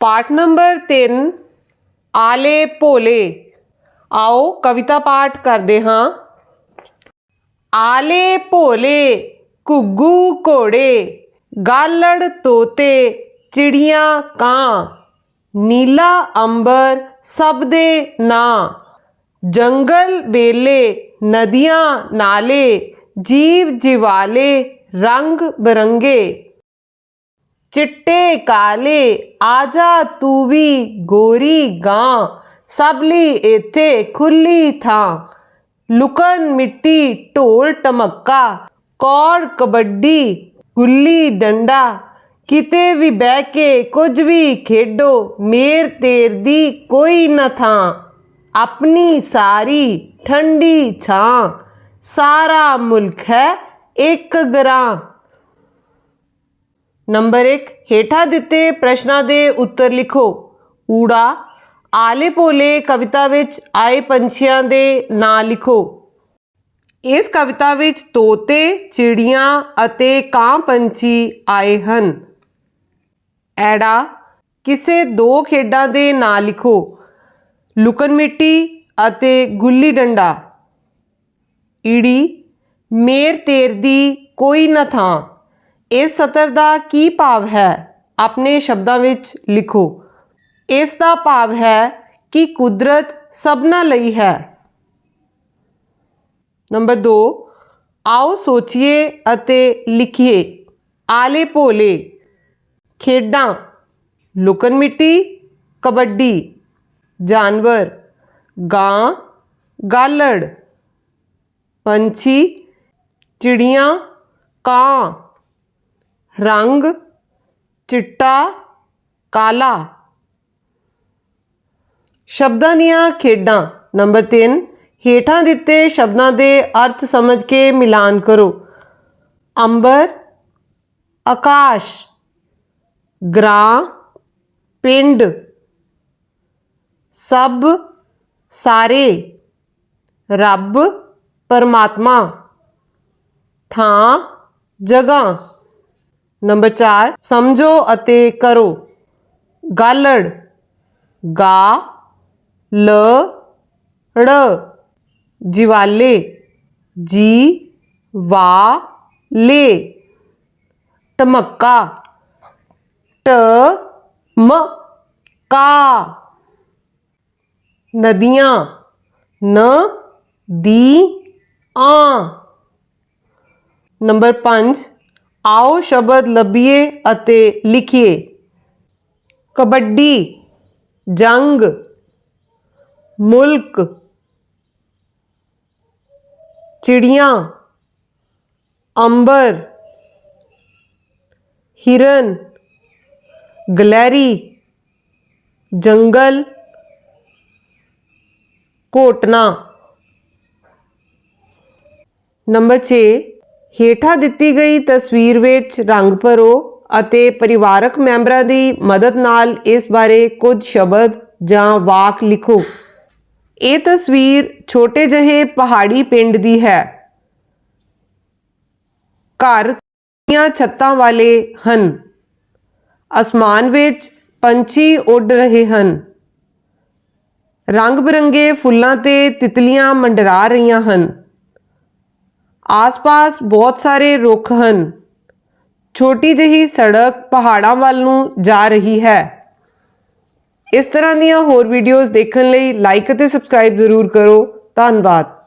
ਪਾਠ ਨੰਬਰ 3 ਆਲੇ ਭੋਲੇ। ਆਓ ਕਵਿਤਾ ਪਾਠ ਕਰਦੇ ਹਾਂ। ਆਲੇ ਭੋਲੇ, ਘੁੱਗੂ ਘੋੜੇ, ਗਾਲੜ ਤੋਤੇ, ਚਿੜੀਆਂ ਕਾਂ, ਨੀਲਾ ਅੰਬਰ ਸਭ ਦੇ ਨਾਂ। ਜੰਗਲ ਬੇਲੇ ਨਦੀਆਂ ਨਾਲੇ, ਜੀਵ ਜਿਵਾਲੇ, ਰੰਗ ਬਰੰਗੇ। ਚਿੱਟੇ ਕਾਲੇ ਆਜਾ ਤੂੰ ਵੀ ਗੋਰੀ ਗਾਂ, ਸਭ ਲਈ ਇੱਥੇ ਖੁੱਲੀ ਥਾਂ। ਲੁਕਨ ਮਿੱਟੀ ਢੋਲ ਟਮੱਕਾ ਕੌੜ ਕਬੱਡੀ, ਗੁੱਲੀ ਡੰਡਾ। ਕਿਤੇ ਵੀ ਬਹਿ ਕੇ ਕੁਝ ਵੀ ਖੇਡੋ, ਮੇਰ ਤੇਰ ਦੀ ਕੋਈ ਨਾ ਥਾਂ। ਆਪਣੀ ਸਾਰੀ ਠੰਡੀ ਛਾਂ। ਸਾਰਾ ਮੁਲਕ ਹੈ ਇੱਕ ਗਰਾਂ। ਨੰਬਰ 1 ਹੇਠਾਂ ਦਿੱਤੇ ਪ੍ਰਸ਼ਨਾਂ ਦੇ ਉੱਤਰ ਲਿਖੋ। ਊੜਾ, ਆਲੇ ਭੋਲੇ ਕਵਿਤਾ ਵਿੱਚ ਆਏ ਪੰਛੀਆਂ ਦੇ ਨਾਂ ਲਿਖੋ। ਇਸ ਕਵਿਤਾ ਵਿੱਚ ਤੋਤੇ, ਚਿੜੀਆਂ ਅਤੇ ਕਾਂ ਪੰਛੀ ਆਏ ਹਨ। ਐੜਾ, ਕਿਸੇ ਦੋ ਖੇਡਾਂ ਦੇ ਨਾਂ ਲਿਖੋ। ਲੁਕਨ ਮਿੱਟੀ ਅਤੇ ਗੁੱਲੀ ਡੰਡਾ। ਈੜੀ, ਮੇਰ ਤੇਰ ਦੀ ਕੋਈ ਨਾ ਥਾਂ। ਇਸ ਸਤਰ ਦਾ ਕੀ ਭਾਵ ਹੈ? ਆਪਣੇ ਸ਼ਬਦਾਂ ਵਿੱਚ ਲਿਖੋ। ਇਸ ਦਾ ਭਾਵ ਹੈ ਕਿ ਕੁਦਰਤ ਸਭਨਾ ਲਈ ਹੈ। ਨੰਬਰ 2 ਆਓ ਸੋਚੀਏ ਅਤੇ ਲਿਖੀਏ। ਆਲੇ ਭੋਲੇ, ਖੇਡਾਂ, ਲੁਕਣ ਮਿੱਟੀ, ਕਬੱਡੀ, ਜਾਨਵਰ, ਗਾਂ, ਗਾਲੜ, ਪੰਛੀ, ਚਿੜੀਆਂ, ਕਾਂ। ਰੰਗ ਚਿੱਟਾ, ਕਾਲਾ। ਸ਼ਬਦਾਂ ਦੀਆਂ ਖੇਡਾਂ। ਨੰਬਰ 3 ਹੇਠਾਂ ਦਿੱਤੇ ਸ਼ਬਦਾਂ ਦੇ ਅਰਥ ਸਮਝ ਕੇ ਮਿਲਾਨ ਕਰੋ। ਅੰਬਰ, ਆਕਾਸ਼ ਗ੍ਰਾਂ ਪਿੰਡ। ਸਭ, ਸਾਰੇ। ਰੱਬ, ਪਰਮਾਤਮਾ। ਥਾਂ, ਜਗ੍ਹਾ। ਨੰਬਰ 4 ਸਮਝੋ ਅਤੇ ਕਰੋ। ਗਾਲੜ। ਗਾ, ਲ, ੜ। ਜਿਵਾਲੇ। ਜੀ, ਵਾ, ਲੇ। ਟਮੱਕਾ। ਟ, ਮ, ਕਾ। ਨਦੀਆਂ। ਨ, ਦੀ, ਆ। ਨੰਬਰ 5 ਆਓ ਸ਼ਬਦ ਲੱਭੀਏ ਅਤੇ ਲਿਖੀਏ ਕਬੱਡੀ ਜੰਗ ਮੁਲਕ ਚਿੜੀਆਂ ਅੰਬਰ ਹਿਰਨ ਗਲੈਰੀ ਜੰਗਲ ਘੋਟਣਾ ਨੰਬਰ 6 ਹੇਠਾਂ ਦਿੱਤੀ ਗਈ ਤਸਵੀਰ ਵਿੱਚ ਰੰਗ ਭਰੋ ਅਤੇ ਪਰਿਵਾਰਕ ਮੈਂਬਰਾਂ ਦੀ ਮਦਦ ਨਾਲ ਇਸ ਬਾਰੇ ਕੁਝ ਸ਼ਬਦ ਜਾਂ ਵਾਕ ਲਿਖੋ। ਇਹ ਤਸਵੀਰ ਛੋਟੇ ਜਿਹੇ ਪਹਾੜੀ ਪਿੰਡ ਦੀ ਹੈ। ਘਰ ਦੀਆਂ ਛੱਤਾਂ ਵਾਲੇ ਹਨ। ਅਸਮਾਨ ਵਿੱਚ ਪੰਛੀ ਉੱਡ ਰਹੇ ਹਨ। ਰੰਗ ਬਿਰੰਗੇ ਫੁੱਲਾਂ ਤੇ ਤਿਤਲੀਆਂ ਮੰਡਰਾ ਰਹੀਆਂ ਹਨ। ਆਸ-ਪਾਸ ਬਹੁਤ ਸਾਰੇ ਰੁੱਖ ਹਨ। ਛੋਟੀ ਜਿਹੀ ਸੜਕ ਪਹਾੜਾਂ ਵੱਲ ਨੂੰ ਜਾ ਰਹੀ ਹੈ। ਇਸ ਤਰ੍ਹਾਂ ਦੀਆਂ ਹੋਰ ਵੀਡੀਓਜ਼ ਦੇਖਣ ਲਈ ਲਾਈਕ ਅਤੇ ਸਬਸਕ੍ਰਾਈਬ ਜ਼ਰੂਰ ਕਰੋ। ਧੰਨਵਾਦ।